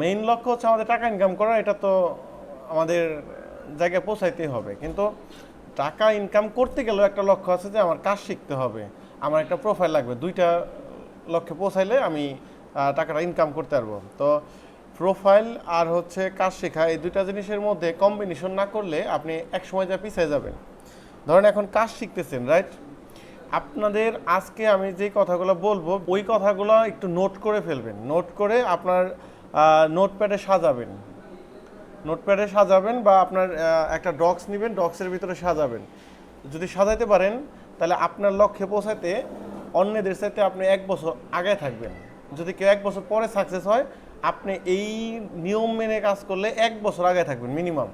Main লক্ষ্য হচ্ছে আমাদের টাকা ইনকাম করা এটা তো আমাদের জায়গায় পৌঁছাইতেই হবে। কিন্তু টাকা ইনকাম করতে গেলেও একটা লক্ষ্য আছে যে আমার কাজ শিখতে হবে। আমার একটা প্রোফাইল লাগবে, দুইটা লক্ষ্যে পৌঁছাইলে আমি টাকাটা ইনকাম করতে পারব। তো প্রোফাইল আর হচ্ছে কাজ শেখা, এই দুইটা জিনিসের মধ্যে কম্বিনেশন না করলে আপনি এক সময় যা পিছিয়ে যাবেন। ধরেন এখন কাজ শিখতেছেন রাইট আপনাদের আজকে আমি যে কথাগুলো বলব, ওই কথাগুলো একটু নোট করে ফেলবেন। নোট করে আপনার নোটপ্যাডে সাজাবেন। নোটপ্যাডে সাজাবেন বা আপনার একটা ডক্স নেবেন, ডক্সের ভিতরে সাজাবেন। যদি সাজাইতে পারেন, তাহলে আপনার লক্ষ্যে পৌঁছাতে অন্যদের সাথে আপনি এক বছর আগে থাকবেন। যদি কেউ এক বছর পরে সাকসেস হয়, আপনি এই নিয়ম মেনে কাজ করলে এক বছর আগে থাকবেন মিনিমাম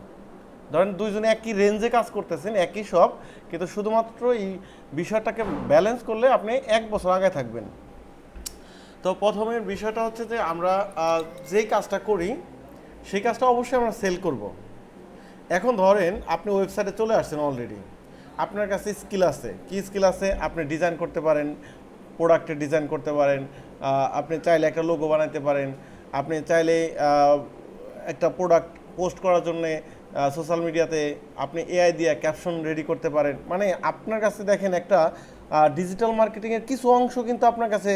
ধরেন দুইজনে একই রেঞ্জে কাজ করতেছেন, একই সব, কিন্তু শুধুমাত্র এই বিষয়টাকে ব্যালেন্স করলে আপনি এক বছর আগে থাকবেন। তো প্রথমের বিষয়টা হচ্ছে যে আমরা যেই কাজটা করি, সেই কাজটা অবশ্যই আমরা সেল করব। এখন ধরেন আপনি ওয়েবসাইটে চলে আসছেন অলরেডি আপনার কাছে স্কিল আছে। কি স্কিল আছে? আপনি ডিজাইন করতে পারেন প্রোডাক্টের ডিজাইন করতে পারেন আপনি চাইলে একটা লোগো বানাতে পারেন, আপনি চাইলে একটা প্রোডাক্ট পোস্ট করার জন্য সোশ্যাল মিডিয়াতে আপনি এআই দিয়ে ক্যাপশন রেডি করতে পারেন। মানে আপনার কাছে দেখেন একটা ডিজিটাল মার্কেটিংয়ের কিছু অংশ কিন্তু আপনার কাছে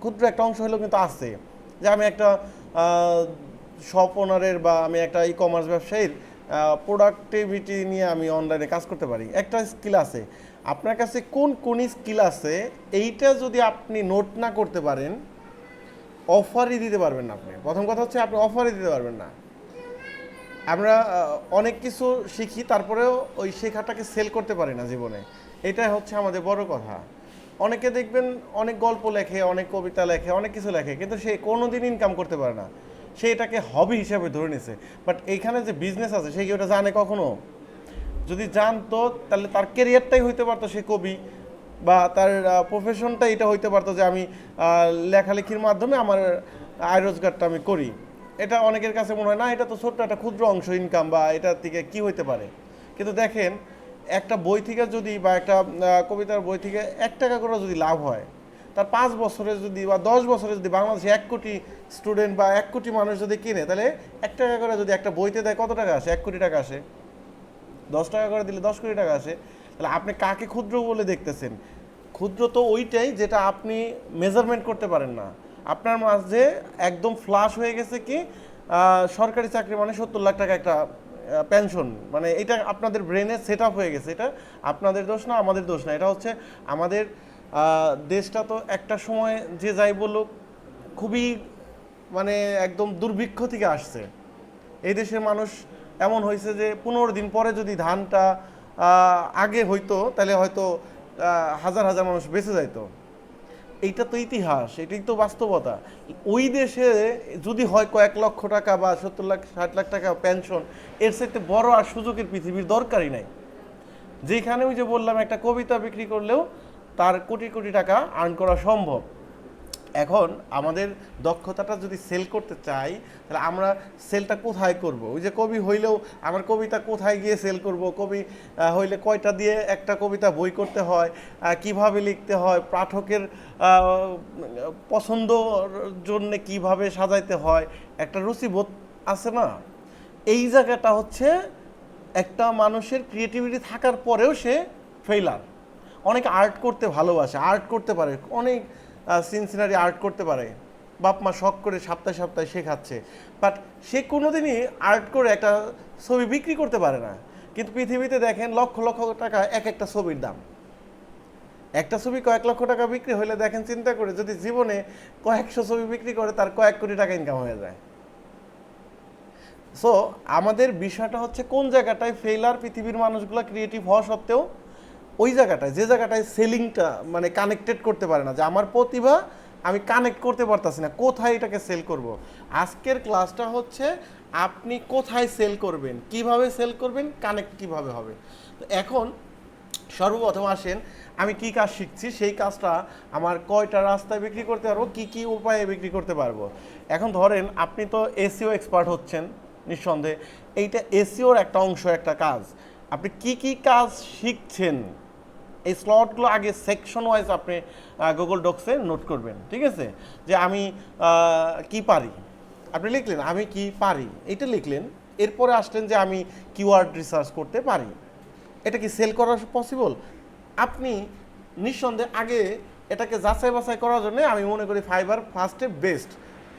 ক্ষুদ্র একটা অংশ হলেও কিন্তু আছে। যে আমি একটা শপ ওনারের বা আমি একটা ই কমার্স ব্যবসায়ীর প্রোডাক্টিভিটি নিয়ে আমি অনলাইনে কাজ করতে পারি। একটা স্কিল আছে। আপনার কাছে কোন কোন স্কিল আছে? এইটা যদি আপনি নোট না করতে পারেন অফারই দিতে পারবেন না আপনি। প্রথম কথা হচ্ছে আপনি অফারই দিতে পারবেন না। আমরা অনেক কিছু শিখি, তারপরেও ওই শেখাটাকে সেল করতে পারি না জীবনে। এটাই হচ্ছে আমাদের বড় কথা। অনেকে দেখবেন অনেক গল্প লেখে, অনেক কবিতা লেখে, অনেক কিছু লেখে, কিন্তু সে কোনোদিন ইনকাম করতে পারে না। সে এটাকে হবি হিসাবে ধরে নিছে। বাট এইখানে যে বিজনেস আছে, সে কি ওটা জানে কখনো? যদি জানতো, তাহলে তার কেরিয়ারটাই হইতে পারতো সে কবি, বা তার প্রফেশনটা এটা হইতে পারতো যে আমি লেখালেখির মাধ্যমে আমার আয় রোজগারটা আমি করি। এটা অনেকের কাছে মনে হয়, না, এটা তো ছোট্ট একটা ক্ষুদ্র অংশ ইনকাম বা এটার থেকে কি হইতে পারে? কিন্তু দেখেন একটা বই থেকে যদি বা একটা কবিতার বই থেকে এক টাকা করে যদি লাভ হয়, তার পাঁচ বছরে যদি বা দশ বছরে যদি বাংলাদেশে এক কোটি স্টুডেন্ট বা এক কোটি মানুষ যদি কিনে, তাহলে এক টাকা করে যদি একটা বইতে দেয় কত টাকা আসে? এক কোটি টাকা আসে। দশ টাকা করে দিলে দশ কোটি টাকা আসে। তাহলে আপনি কাকে ক্ষুদ্র বলে দেখতেছেন? ক্ষুদ্র তো ওইটাই যেটা আপনি মেজারমেন্ট করতে পারেন না। আপনার মাঝে একদম ফ্লাশ হয়ে গেছে কি সরকারি চাকরি মানে সত্তর লাখ টাকা একটা পেনশন মানে এটা আপনাদের ব্রেনে সেট আপ হয়ে গেছে। এটা আপনাদের দোষ না, আমাদের দোষ না। এটা হচ্ছে আমাদের দেশটা তো একটা সময় যে যাই বলুক, খুবই মানে একদম দুর্ভিক্ষ থেকে আসছে। এই দেশের মানুষ এমন হয়েছে যে পনেরো দিন পরে যদি ধানটা আগে হইতো, তাহলে হয়তো হাজার হাজার মানুষ বেঁচে যাইতো। এইটা তো ইতিহাস, এটাই তো বাস্তবতা। ওই দেশে যদি হয় কয়েক লক্ষ টাকা বা সত্তর লাখ, ষাট লাখ টাকা পেনশন এর সাথে বড় আর সুযোগের পৃথিবীর দরকারই নাই। যেখানে ওই যে বললাম, একটা কবিতা বিক্রি করলেও তার কোটি কোটি টাকা আর্ন করা সম্ভব। এখন আমাদের দক্ষতাটা যদি সেল করতে চাই তাহলে আমরা সেলটা কোথায় করব? ওই যে কবি হইলেও আমার কবিতা কোথায় গিয়ে সেল করব? কবি হইলে কয়টা দিয়ে একটা কবিতা বই করতে হয়? কীভাবে লিখতে হয়? পাঠকের আহ, পছন্দর জন্য কীভাবে সাজাইতে হয়? একটা রুচিবোধ আছে না? এই জায়গাটা হচ্ছে একটা মানুষের ক্রিয়েটিভিটি থাকার পরেও সে ফেইলার অনেক আর্ট করতে ভালোবাসে আর্ট করতে পারে। অনেক সিনসিনারি আর্ট করতে পারে। বাপ মা শখ করে সপ্তাহে সপ্তাহে শেখাচ্ছে বাট সে কোনোদিনই আর্ট করে একটা ছবি বিক্রি করতে পারে না। কিন্তু পৃথিবীতে দেখেন লক্ষ লক্ষ টাকা এক একটা ছবির দাম। একটা ছবি কয়েক লক্ষ টাকা বিক্রি হলে দেখেন চিন্তা করে যদি জীবনে কয়েকশো ছবি বিক্রি করে তার কয়েক কোটি টাকা ইনকাম হয়ে যায়। সো আমাদের বিষয়টা হচ্ছে কোন জায়গাটায় ফেইলার পৃথিবীর মানুষগুলো ক্রিয়েটিভ হওয়া সত্ত্বেও ওই জায়গাটায়, যে জায়গাটায় সেলিংটা মানে কানেক্টেড করতে পারে না, যে আমার প্রতিভা আমি কানেক্ট করতে পারতাছি না, কোথায় এটাকে সেল করব? আজকের ক্লাসটা হচ্ছে আপনি কোথায় সেল করবেন, কীভাবে সেল করবেন কানেক্ট কীভাবে হবে? তো এখন সর্বপ্রথম আসেন, আমি কি কাজ শিখছি? সেই কাজটা আমার কয়টা রাস্তায় বিক্রি করতে পারব? কি কি উপায়ে বিক্রি করতে পারব? এখন ধরেন, আপনি তো এসিও এক্সপার্ট হচ্ছেন, নিঃসন্দেহে। এইটা এসিওর একটা অংশ, একটা কাজ। আপনি কি কি কাজ শিখছেন? এই স্লটগুলো আগে সেকশন ওয়াইজ আপনি গুগল ডক্সে নোট করবেন, ঠিক আছে? যে আমি কি পারি? আপনি লিখলেন, আমি কি পারি? এটা লিখলেন, এরপরে আসলেন যে আমি কিওয়ার্ড রিসার্চ করতে পারি। এটা কি সেল করা পসিবল আপনি নিঃসন্দেহে আগে এটাকে যাচাই বাছাই করার জন্য আমি মনে করি ফাইবার ফার্স্টে বেস্ট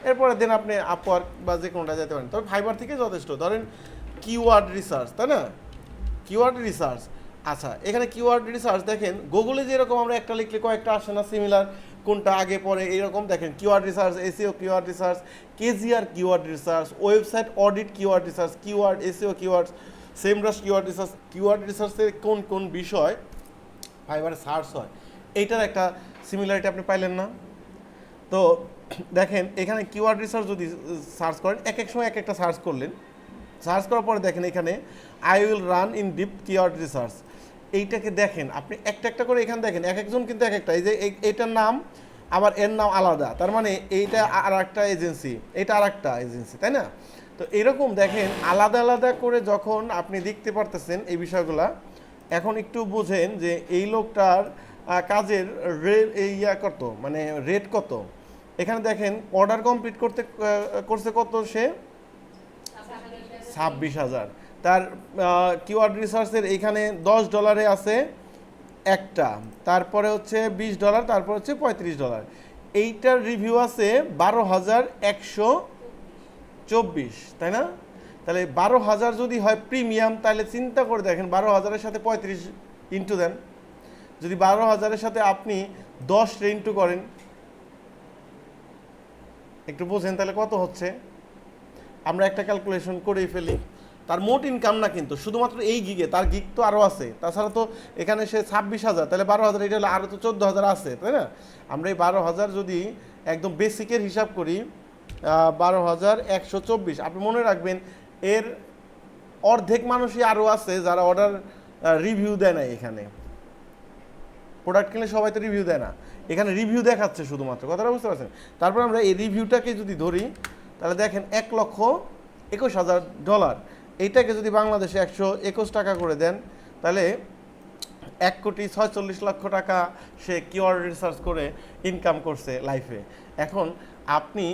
এরপরে দেন আপনি আপওয়ার্ক বা যে কোনোটা যেতে পারেন। তবে ফাইবার থেকে যথেষ্ট। ধরেন কিওয়ার্ড রিসার্চ তাই না? কিওয়ার্ড রিসার্চ আচ্ছা এখানে কিওয়ার্ড রিসার্চ দেখেন গুগলে যেরকম আমরা একটা লিখলে কয়েকটা আসে না সিমিলার কোনটা আগে পরে, এইরকম দেখেন keyword research SEO keyword research KGR keyword research website audit keyword research keyword SEO keyword Semrush keyword research keyword রিসার্চের কোন কোন বিষয় ফাইবারে সার্চ হয়, এইটার একটা সিমিলারিটি আপনি পাইলেন না। তো দেখেন, এখানে কিওয়ার্ড রিসার্চ যদি সার্চ করেন, এক এক সময় এক একটা সার্চ করলেন। সার্চ করার পরে দেখেন এখানে I will run in deep keyword research এইটাকে দেখেন, আপনি একটা একটা করে এখানে দেখেন, এক একজন কিন্তু এক একটা। এই যে এই- এইটার নাম, আবার এর নাম আলাদা। তার মানে এইটা আর একটা এজেন্সি, এটা আর একটা এজেন্সি, তাই না? তো এরকম দেখেন, আলাদা আলাদা করে যখন আপনি দেখতে পারতেছেন এই বিষয়গুলা, এখন একটু বোঝেন যে এই লোকটার কাজের ইয়া কত মানে রেট কত? এখানে দেখেন অর্ডার কমপ্লিট করতে করছে কত সে? ছাব্বিশ হাজার। তার কিওয়ার্ড রিসার্চের এইখানে দশ ডলারে আছে একটা, তারপরে হচ্ছে বিশ ডলার তারপর হচ্ছে পঁয়ত্রিশ ডলার এইটার রিভিউ আছে বারো হাজার একশো চব্বিশ, তাই না? তাহলে বারো হাজার যদি হয় প্রিমিয়াম তাহলে চিন্তা করে দেখেন, বারো হাজারের সাথে পঁয়ত্রিশ ইন্টু দেন। যদি বারো হাজারের সাথে আপনি দশ ইন্টু করেন, একটু বোঝেন তাহলে কত হচ্ছে? আমরা একটা ক্যালকুলেশন করেই ফেলি। তার মোট ইনকাম না কিন্তু, শুধুমাত্র এই গিগে তার গিগ তো আরও আছে। তাছাড়া তো এখানে সে ছাব্বিশ হাজার, তাহলে বারো হাজার, এটা হলে আরও তো চোদ্দ হাজার আছে, তাই না? আমরা এই বারো হাজার যদি একদম বেসিকের হিসাব করি বারো হাজার একশো চব্বিশ, আপনি মনে রাখবেন, এর অর্ধেক মানুষই আরও আছে যারা অর্ডার রিভিউ দেয় না এখানে। প্রোডাক্ট কিনলে সবাই তো রিভিউ দেয় না। এখানে রিভিউ দেখাচ্ছে শুধুমাত্র, কথাটা বুঝতে পারছেন? তারপর আমরা এই রিভিউটাকে যদি ধরি, তাহলে দেখেন এক লক্ষ একুশ হাজার ডলার এইটাকে যদি বাংলাদেশে একশো একুশ টাকা করে দেন, তাহলে এক কোটি ছয়চল্লিশ লক্ষ টাকা সে কিওয়ার্ড রিসার্চ করে ইনকাম করছে লাইফে। এখন আপনি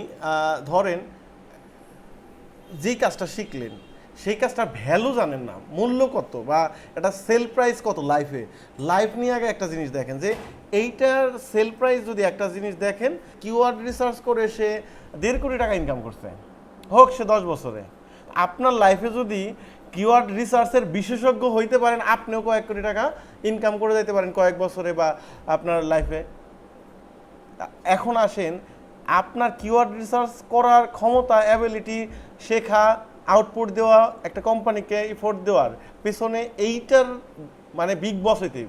ধরেন যেই কাজটা শিখলেন, সেই কাজটা ভ্যালু জানেন না, মূল্য কত বা এটা সেল প্রাইস কত লাইফে। লাইফ নিয়ে আগে একটা জিনিস দেখেন যে, এইটার সেল প্রাইস যদি একটা জিনিস দেখেন কিওয়ার্ড রিসার্চ করে সে দেড় কোটি টাকা ইনকাম করছে। হোক সে দশ বছরে। আপনার লাইফে যদি কিওয়ার্ড রিসার্চের বিশেষজ্ঞ হইতে পারেন, আপনিও কয়েক কোটি টাকা ইনকাম করে যেতে পারেন কয়েক বছরে বা আপনার লাইফে এখন আসেন, আপনার কিওয়ার্ড রিসার্চ করার ক্ষমতা অ্যাবিলিটি শেখা আউটপুট দেওয়া, একটা কোম্পানিকে ইফোর্ট দেওয়ার, পেছনে এইটার মানে বিগ বস হইতে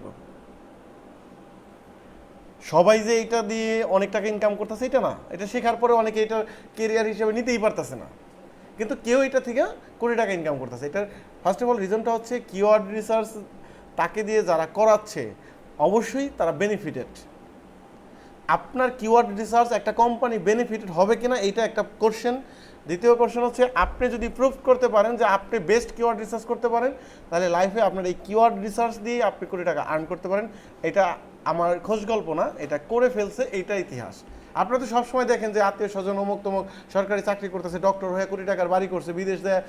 সবাই যে এটা দিয়ে অনেক টাকা ইনকাম করতেছে, এটা না। এটা শেখার পরে অনেকে এটা কেরিয়ার হিসেবে নিতেই পারতেছে না। কিন্তু কেউ এটা থেকে কোটি টাকা ইনকাম করতেছে। এটার ফার্স্ট অফ অল রিজনটা হচ্ছে কিওয়ার্ড রিসার্চ তাকে দিয়ে যারা করাচ্ছে, অবশ্যই তারা বেনিফিটেড আপনার কিওয়ার্ড রিসার্চ একটা কোম্পানি বেনিফিটেড হবে কিনা এটা একটা কোশ্চেন দ্বিতীয় কোশ্চেন হচ্ছে, আপনি যদি প্রুভ করতে পারেন যে আপনি বেস্ট কিওয়ার্ড রিসার্চ করতে পারেন, তাহলে লাইফে আপনার এই কিওয়ার্ড রিসার্চ দিয়ে আপনি কোটি টাকা আর্ন করতে পারেন। এটা আমার খোঁজ গল্প না, এটা করে ফেলছে এইটা ইতিহাস। আপনারা তো সবসময় দেখেন যে আত্মীয় স্বজন অমুক তমুক সরকারি চাকরি করতেছে ডক্টর হয়ে কোটি টাকার বাড়ি করছে, বিদেশ দেয়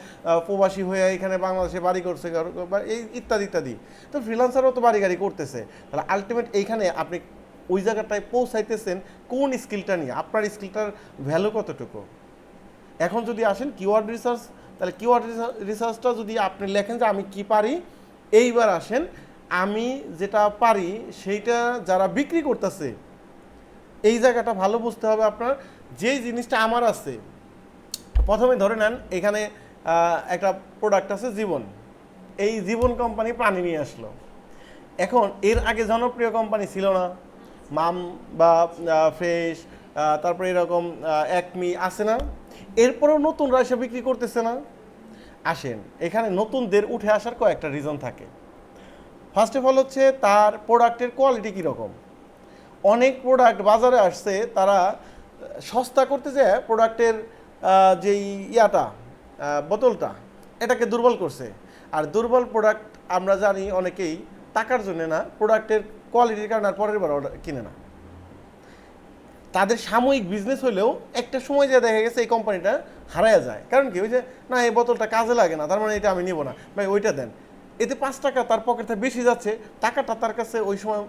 প্রবাসী হয়ে এখানে বাংলাদেশে বাড়ি করছে এই ইত্যাদি ইত্যাদি। তো ফ্রিলান্সারও তো বাড়ি গাড়ি করতেছে। তাহলে আলটিমেট এইখানে আপনি ওই জায়গাটায় পৌঁছাইতেছেন কোন স্কিলটা নিয়ে? আপনার স্কিলটার ভ্যালু কতটুকু? এখন যদি আসেন কিওয়ার্ড রিসার্চ তাহলে কিওয়ার্ড রিসার্চটা যদি আপনি লেখেন যে আমি কি পারি, এইবার আসেন, আমি যেটা পারি, সেইটা যারা বিক্রি করতেছে এই জায়গাটা ভালো বুঝতে হবে আপনার, যেই জিনিসটা আমার আছে। প্রথমে ধরে নেন, এখানে একটা প্রোডাক্ট আছে জীবন। এই জীবন কোম্পানি পানি নিয়ে আসলো। এখন এর আগে জনপ্রিয় কোম্পানি ছিল না। মাম বা ফ্রেশ তারপরে এরকম একমি আছে না। এরপরেও নতুনরা এসে বিক্রি করতেছে না। আসেন, এখানে নতুনদের উঠে আসার কয়েকটা রিজন থাকে। ফার্স্ট অফ অল হচ্ছে তার প্রোডাক্টের কোয়ালিটি কীরকম? অনেক প্রোডাক্ট বাজারে আসছে, তারা সস্তা করতে যায় প্রোডাক্টের যেই ইয়াটা বোতলটা, এটাকে দুর্বল করছে। আর দুর্বল প্রোডাক্ট আমরা জানি অনেকেই টাকার জন্য না প্রোডাক্টের কোয়ালিটির কারণে আর পরের বার অর্ডার কিনে না। তাদের সাময়িক বিজনেস হলেও একটা সময় যে দেখা গেছে এই কোম্পানিটা হারায়া যায়। কারণ কি? ওই যে, না, এই বোতলটা কাজে লাগে না, তার মানে এটা আমি নিব না। ভাই, ওইটা দেন। এতে পাঁচ টাকা তার পকেটে বেশি যাচ্ছে, টাকাটা তার কাছে ওই সময়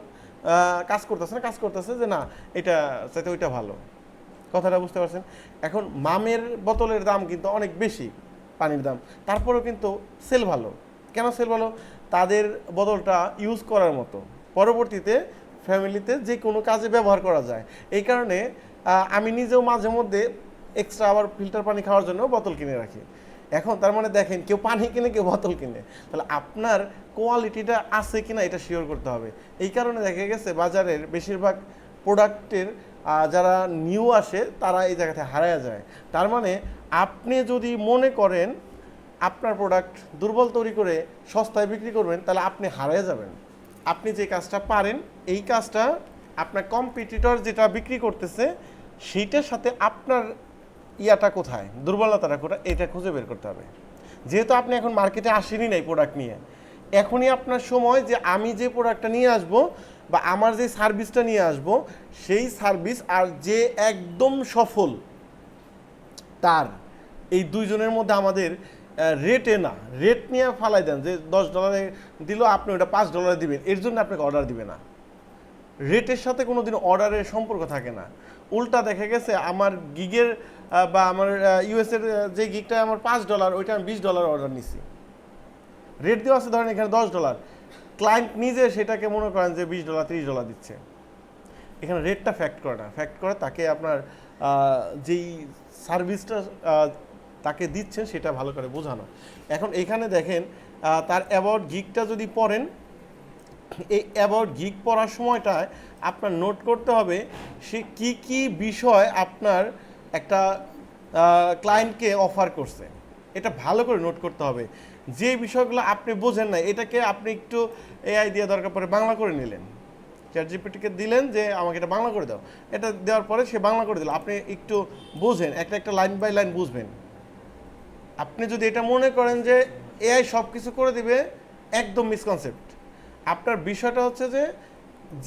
কাজ করতেছে না, কাজ করতেছে যে না, এটা চাইতে ওইটা ভালো। কথাটা বুঝতে পারছেন? এখন মামের বোতলের দাম কিন্তু অনেক বেশি, পানির দাম। তারপরেও কিন্তু সেল ভালো। কেন সেল ভালো? তাদের বোতলটা ইউজ করার মতো। পরবর্তীতে ফ্যামিলিতে যে কোনো কাজে ব্যবহার করা যায়। এই কারণে আমি নিজেও মাঝে মধ্যে এক্সট্রা আবার ফিল্টার পানি খাওয়ার জন্য বোতল কিনে রাখি। এখন তার মানে দেখেন, কেউ পানি কিনে, কেউ বোতল কিনে। তাহলে আপনার কোয়ালিটিটা আছে কিনা এটা শিওর করতে হবে। এই কারণে দেখা গেছে বাজারের বেশিরভাগ প্রোডাক্টের যারা নিউ আসে, তারা এই জায়গাতে হারায়া যায়। তার মানে আপনি যদি মনে করেন আপনার প্রোডাক্ট দুর্বল তৈরি করে সস্তায় বিক্রি করবেন, তাহলে আপনি হারিয়ে যাবেন। আপনি যে কাজটা পারেন, এই কাজটা আপনার কম্পিটিটর যেটা বিক্রি করতেছে, সেইটার সাথে আপনার ইয়াটা কোথায়? দুর্বলতাটা কোথায়? এটা খুঁজে বের করতে হবে। যেহেতু আপনি এখন মার্কেটে আসেনি নাই প্রোডাক্ট নিয়ে, এখনই আপনার সময় যে আমি যে প্রোডাক্টটা নিয়ে আসব বা আমার যে সার্ভিসটা নিয়ে আসব, সেই সার্ভিস আর যে একদম সফল, তার এই দুইজনের মধ্যে আমাদের রেটে না। রেট নিয়ে ফালাই দেন যে দশ ডলারে দিল, আপনি ওটা পাঁচ ডলারে দিবেন। এর জন্য আপনাকে অর্ডার দিবে না। রেটের সাথে কোনো দিন অর্ডারের সম্পর্ক থাকে না। উল্টা দেখা গেছে, আমার গিগের বা আমার ইউএসের যে গিগটা আমার পাঁচ ডলার ওইটা আমি বিশ ডলার অর্ডার নিছি। রেট দেওয়া আছে, ধরেন এখানে দশ ডলার ক্লায়েন্ট নিজে সেটাকে মনে করেন যে বিশ ডলার তিরিশ ডলার দিচ্ছে। এখানে রেটটা ফ্যাক্ট করে না। ফ্যাক্ট করে তাকে আপনার যেই সার্ভিসটা তাকে দিচ্ছেন সেটা ভালো করে বোঝানো। এখন এখানে দেখেন তার অ্যাবাউট গিকটা যদি পড়েন, এই অ্যাবাউট গিক পড়ার সময়টায় আপনার নোট করতে হবে সে কি কি বিষয় আপনার একটা ক্লায়েন্টকে অফার করছে। এটা ভালো করে নোট করতে হবে। যে বিষয়গুলো আপনি বোঝেন না এটাকে আপনি একটু এআই দিয়ে দরকার পড়ে বাংলা করে নিলেন। চ্যাট দিলেন যে, আমাকে এটা বাংলা করে দাও। এটা দেওয়ার পরে সে বাংলা করে দিল। আপনি একটু বোঝেন, একটা একটা লাইন বাই লাইন বুঝবেন। আপনি যদি এটা মনে করেন যে এআই সব কিছু করে দিবে, একদম মিসকনসেপ্ট আপনার বিষয়টা হচ্ছে যে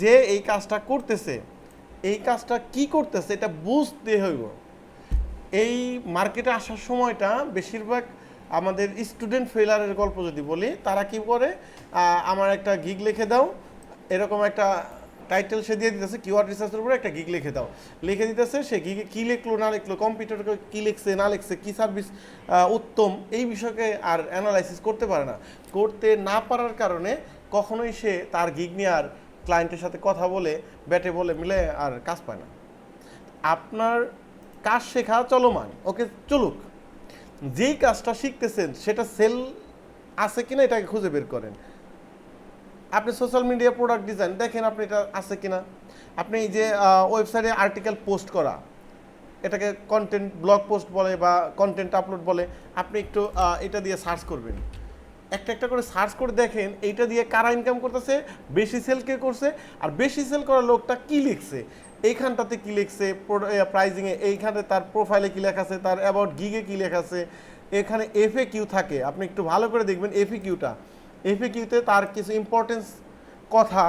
যে এই কাজটা করতেছে, এই কাজটা কি করতেছে এটা বুঝতে হইব। এই মার্কেটে আসার সময়টা বেশিরভাগ আমাদের স্টুডেন্ট ফেলারের গল্প যদি বলি, তারা কি করে আমার একটা গিগ লিখে দাও, এরকম একটা টাইটেল সে দিয়ে দিতেছে কিওয়ার্ড রিসার্চের উপরে একটা গিগ লিখে দাও। লিখে দিতেছে, সে গিগে কী লিখলো, না লিখলো কম্পিউটারকে কী লিখছে, না লিখছে, কী সার্ভিস উত্তম, এই বিষয়কে আর অ্যানালাইসিস করতে পারে না। করতে না পারার কারণে কখনোই সে তার গিগ নিয়ে আর ক্লায়েন্টের সাথে কথা বলে, ব্যাটে বলে মিলে আর কাজ পায় না। আপনার কাজ শেখা চলমান, ওকে চলুক। যেই কাজটা শিখতেছেন, সেটা সেল আছে কিনা এটাকে খুঁজে বের করেন। আপনি সোশ্যাল মিডিয়া প্রোডাক্ট ডিজাইন দেখেন আপনি এটা আছে কিনা। আপনি এই যে ওয়েবসাইটে আর্টিকেল পোস্ট করা, এটাকে কন্টেন্ট ব্লগ পোস্ট বলে বা কন্টেন্ট আপলোড বলে, আপনি একটু এটা দিয়ে সার্চ করবেন। একটা একটা করে সার্চ করে দেখেন, এইটা দিয়ে কারা ইনকাম করতেছে? বেশি সেল কে করছে? আর বেশি সেল করা লোকটা কি লিখছে? এইখানটাতে কি লিখছে? প্রাইজিংয়ে এইখানে তার প্রোফাইলে কি লেখা আছে? তার অ্যাবাউট গিগে কি লেখা আছে? এখানে এফএ কিউ থাকে। আপনি একটু ভালো করে দেখবেন এফএ কিউটা এফএ কিউতে তার কিছু ইম্পর্টেন্স কথা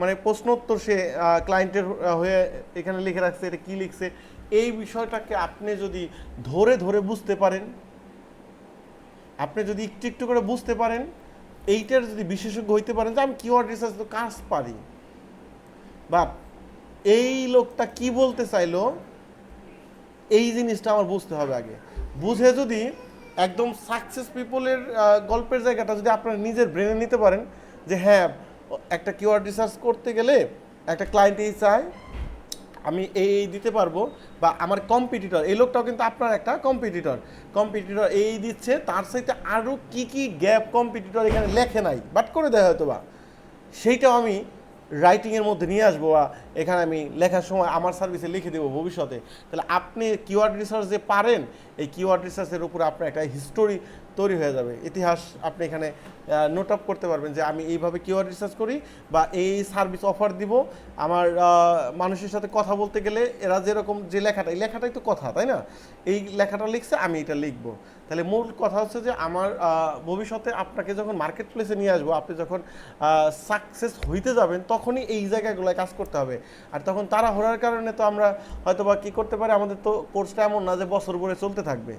মানে প্রশ্নোত্তর সে ক্লায়েন্টের হয়ে এখানে লিখে রাখছে, এটা কি লিখছে? এই বিষয়টাকে আপনি যদি ধরে ধরে বুঝতে পারেন আপনি যদি একটু একটু করে বুঝতে পারেন, এইটার যদি বিশেষজ্ঞ হইতে পারেন যে আমি কিওয়ার্ড রিসার্চ তো কাজ পারি। বা এই লোকটা কি বলতে চাইলো? এই জিনিসটা আমার বুঝতে হবে আগে। বুঝে যদি একদম সাকসেস পিপলের গল্পের জায়গাটা যদি আপনারা নিজের ব্রেনে নিতে পারেন যে হ্যাঁ একটা কিওয়ার্ড রিসার্চ করতে গেলে একটা ক্লায়েন্ট এই চায় আমি এই দিতে পারব বা আমার কম্পিটিটর এই লোকটাও কিন্তু আপনার একটা কম্পিটিটর কম্পিটিটর এই দিচ্ছে, তার সাথে আরও কি কি গ্যাপ কম্পিটিটর এখানে লেখে নাই বাট করে দেয় হয়তো বা সেইটাও আমি রাইটিংয়ের মধ্যে নিয়ে আসব বা এখানে আমি লেখার সময় আমার সার্ভিসে লিখে দেবো ভবিষ্যতে। তাহলে আপনি কিওয়ার্ড রিসার্চ যে পারেন এই কিওয়ার্ড রিসার্চের উপর আপনার একটা হিস্টোরি তৈরি হয়ে যাবে। ইতিহাস আপনি এখানে নোট আপ করতে পারবেন যে আমি এইভাবে কিওয়ার্ড রিসার্চ করি বা এই সার্ভিস অফার দিব। আমার মানুষের সাথে কথা বলতে গেলে এরা যেরকম যে লেখাটা, এই লেখাটাই তো কথা, তাই না? এই লেখাটা লিখছে, আমি এটা লিখব। তাহলে মূল কথা হচ্ছে যে আমার ভবিষ্যতে আপনাকে যখন মার্কেট প্লেসে নিয়ে আসব, আপনি যখন সাকসেস হইতে যাবেন, তখনই এই জায়গাগুলোয় কাজ করতে হবে। আর তখন তারা হওয়ার কারণে তো আমরা হয়তো বা কী করতে পারি? আমাদের তো কোর্সটা এমন না যে বছর ভরে চলতে থাকবে।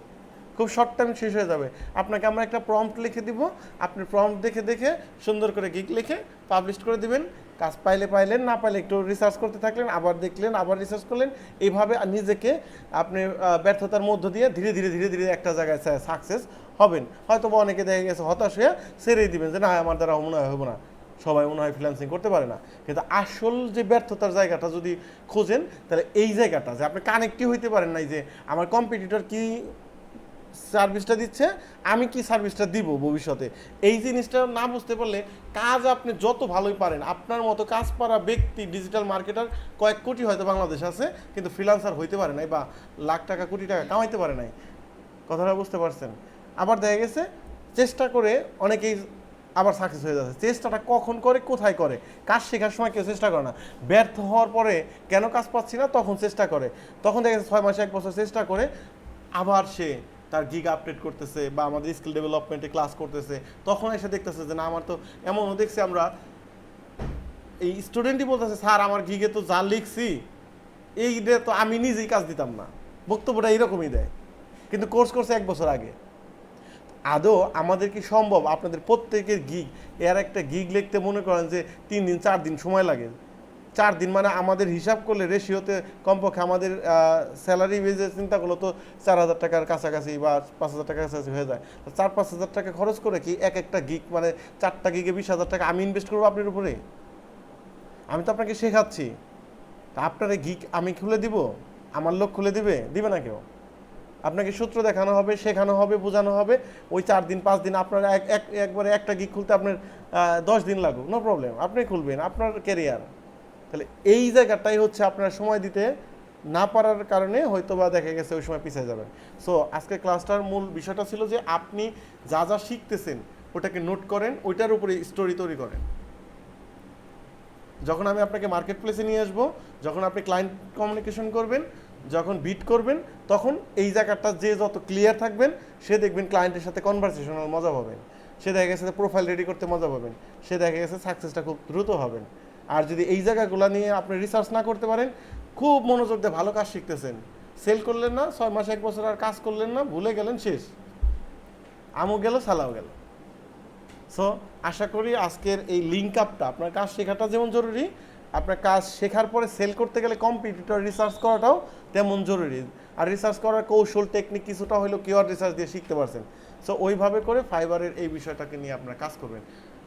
খুব শর্ট টাইম শেষ হয়ে যাবে। আপনাকে আমরা একটা প্রম্পট লিখে দিব। আপনি প্রম্পট দেখে দেখে সুন্দর করে গিক লিখে পাবলিশ করে দিবেন। কাজ পাইলে পাইলেন, না পাইলে একটু রিসার্চ করতে থাকলেন, আবার দেখলেন, আবার রিসার্চ করলেন। এইভাবে নিজেকে আপনি ব্যর্থতার মধ্য দিয়ে ধীরে ধীরে ধীরে ধীরে একটা জায়গায় সাকসেস হবেন। হয়তো অনেকে দেখা গেছে হতাশ হয়ে ছেড়েই দিবেন যে, না, আমার দ্বারা মনে হয় হব না। সবাই মনে হয় ফ্রিল্যান্সিং করতে পারে না। কিন্তু আসল যে ব্যর্থতার জায়গাটা যদি খোঁজেন, তাহলে এই জায়গাটা যে আপনি কানেক্টই হইতে পারেন নাই যে আমার কম্পিটিটর কি সার্ভিসটা দিচ্ছে, আমি কি সার্ভিসটা দিব ভবিষ্যতে? এই জিনিসটা না বুঝতে পারলে কাজ আপনি যত ভালোই পারেন, আপনার মতো কাজ পারা ব্যক্তি ডিজিটাল মার্কেটার কয়েক কোটি হয়তো বাংলাদেশ আছে, কিন্তু ফ্রিলান্সার হইতে পারে নাই বা লাখ টাকা, কোটি টাকা কামাইতে পারে নাই। কথাটা বুঝতে পারছেন? আবার দেখা গেছে, চেষ্টা করে অনেকেই আবার সাকসেস হয়ে যাচ্ছে। চেষ্টাটা কখন করে, কোথায় করে? কাজ শেখার সময় কেউ চেষ্টা করে না। ব্যর্থ হওয়ার পরে কেন কাজ পাচ্ছি না, তখন চেষ্টা করে। তখন দেখা যাচ্ছে ছয় মাসে এক বছর চেষ্টা করে, আবার সে তার গিগ আপডেট করতেছে বা আমাদের স্কিল ডেভেলপমেন্টে ক্লাস করতেছে। তখন এসে দেখতেছে যে, না, আমার তো এমনও দেখছি আমরা, এই স্টুডেন্টই বলতেছে, স্যার, আমার গিগে তো যা লিখছি এই তো আমি নিজেই কাজ দিতাম না। বক্তব্যটা এরকমই দেয়। কিন্তু কোর্স করছে এক বছর আগে। আদৌ আমাদের কি সম্ভব? আপনাদের প্রত্যেকের গিগ এর একটা গিগ লিখতে মনে করেন যে তিন দিন, চার দিন সময় লাগে। চার দিন মানে আমাদের হিসাব করলে রেশিওতে কমপক্ষে আমাদের স্যালারি বেজে চিন্তা করলে তো চার হাজার টাকার কাছাকাছি বা পাঁচ হাজার টাকার কাছাকাছি হয়ে যায়। চার, পাঁচ হাজার টাকা খরচ করে কি এক একটা গিগ মানে চারটা গিগে বিশ হাজার টাকা আমি ইনভেস্ট করব আপনার উপরে? আমি তো আপনাকে শেখাচ্ছি। তা আপনার গিক আমি খুলে দিব? আমার লোক খুলে দিবে? দিবে না কেউ? আপনাকে সূত্র দেখানো হবে, শেখানো হবে, বোঝানো হবে। ওই চার দিন, পাঁচ দিন আপনার এক এক, একবারে একটা গিক খুলতে আপনার দশ দিন লাগুক নো প্রবলেম আপনি খুলবেন, আপনার ক্যারিয়ার তাহলে এই জায়গাটাই হচ্ছে আপনার সময় দিতে না পারার কারণে হয়তো বা দেখা গেছে ওই সময় পিছিয়ে যাবেন। সো আজকে ক্লাসটার মূল বিষয়টা ছিল যে আপনি যা যা শিখতেছেন, ওটাকে নোট করেন, ওইটার উপরে স্টোরি তৈরি করেন। যখন আমি আপনাকে মার্কেট প্লেসে নিয়ে আসব, যখন আপনি ক্লায়েন্ট কমিউনিকেশন করবেন যখন বিট করবেন, তখন এই জায়গাটা যে যত ক্লিয়ার থাকবেন, সে দেখবেন ক্লায়েন্টের সাথে কনভারসেশনাল মজা পাবেন। সে দেখা গেছে প্রোফাইল রেডি করতে মজা পাবেন। সে দেখা গেছে সাকসেসটা খুব দ্রুত হবেন। আর যদি এই জায়গাগুলো নিয়ে আপনি রিসার্চ না করতে পারেন, খুব মনোযোগ দিয়ে ভালো কাজ শিখতেছেন। সেল করলেন না, ছয় মাস, এক বছর আর কাজ করলেন না, ভুলে গেলেন, শেষ। আমও গেল, সালাও গেল। সো আশা করি আজকের এই লিঙ্ক আপটা আপনার কাজ শেখাটা যেমন জরুরি আপনার কাজ শেখার পরে সেল করতে গেলে কম্পিটিটর রিসার্চ করাটাও তেমন জরুরি। আর রিসার্চ করার কৌশল টেকনিক কিছুটা হলেও কেউ আর রিসার্চ দিয়ে শিখতে পারছেন। সো ওইভাবে করে ফাইবারের এই বিষয়টাকে নিয়ে আপনারা কাজ করবেন।